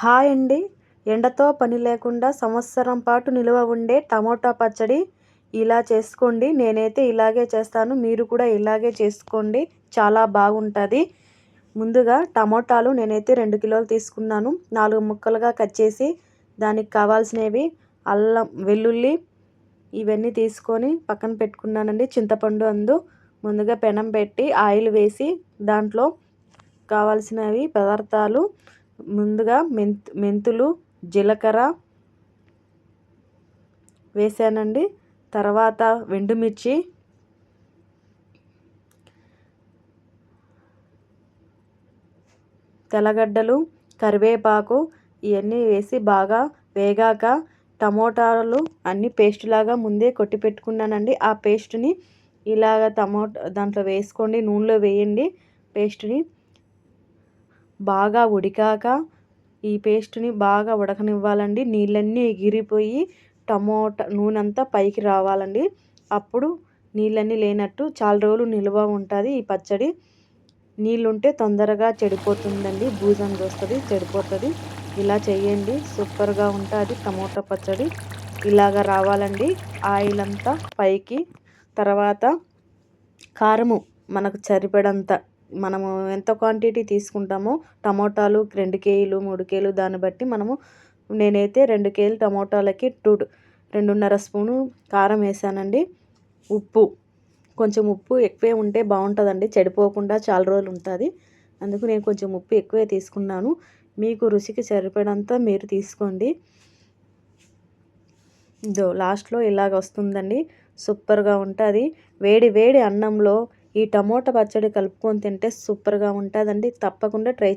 Hi అండి. ఎండతో పని లేకుండా సంవత్సరం పాటు నిలువ ఉండే టమోటా పచ్చడి ఇలా చేసుకోండి. నేనైతే ఇలాగే చేస్తాను. మీరు కూడా ఇలాగే చేసుకోండి. చాలా బాగుంటుంది. ముందుగా టమోటాలు నేనైతే రెండు కిలోలు తీసుకున్నాను. నాలుగు ముక్కలుగా కట్ చేసి దానికి కావాల్సినవి అల్లం వెల్లుల్లి ఇవన్నీ తీసుకొని పక్కన పెట్టుకున్నానండి. చింతపండు అందు. ముందుగా పెనం పెట్టి ఆయిల్ వేసి దాంట్లో కావాల్సినవి పదార్థాలు ముందుగా మెంత్ మెంతులు జీలకర్ర వేసానండి. తర్వాత వెండుమిర్చి తెల్లగడ్డలు కరివేపాకు ఇవన్నీ వేసి బాగా వేగాక టమోటాలు అన్నీ పేస్ట్ లాగా ముందే కొట్టి పెట్టుకున్నానండి. ఆ పేస్ట్ని ఇలాగ టమోటా దాంట్లో వేసుకోండి నూనెలో వేయండి పేస్ట్ని. బాగా ఉడికాక ఈ పేస్ట్ని బాగా ఉడకనివ్వాలండి. నీళ్ళన్నీ ఎగిరిపోయి టమోటా నూనె అంతా పైకి రావాలండి. అప్పుడు నీళ్ళన్నీ లేనట్టు చాలా రోజులు నిల్వ ఉంటుంది ఈ పచ్చడి. నీళ్ళుంటే తొందరగా చెడిపోతుందండి. భూజం వస్తుంది చెడిపోతుంది. ఇలా చేయండి సూపర్గా ఉంటుంది టమోటా పచ్చడి. ఇలాగ రావాలండి. ఆయిల్ అంతా పైకి. తర్వాత కారము మనకు సరిపడంత మనము ఎంత క్వాంటిటీ తీసుకుంటామో టమోటాలు రెండు కేజీలు మూడు కేజీలు దాన్ని బట్టి మనము నేనైతే రెండు కేజీలు టమోటాలకి టూ రెండున్నర స్పూను కారం వేసానండి. ఉప్పు కొంచెం ఉప్పు ఎక్కువే ఉంటే బాగుంటుందండి. చెడిపోకుండా చాలా రోజులు ఉంటుంది. అందుకు నేను కొంచెం ఉప్పు ఎక్కువే తీసుకున్నాను. మీకు రుచికి సరిపడంత మీరు తీసుకోండి. ఇదో లాస్ట్లో ఇలాగ వస్తుందండి. సూపర్గా ఉంటుంది. వేడి వేడి అన్నంలో ఈ టమోటా పచ్చడి కలుపుకొని తింటే సూపర్గా ఉంటుందండి. తప్పకుండా ట్రై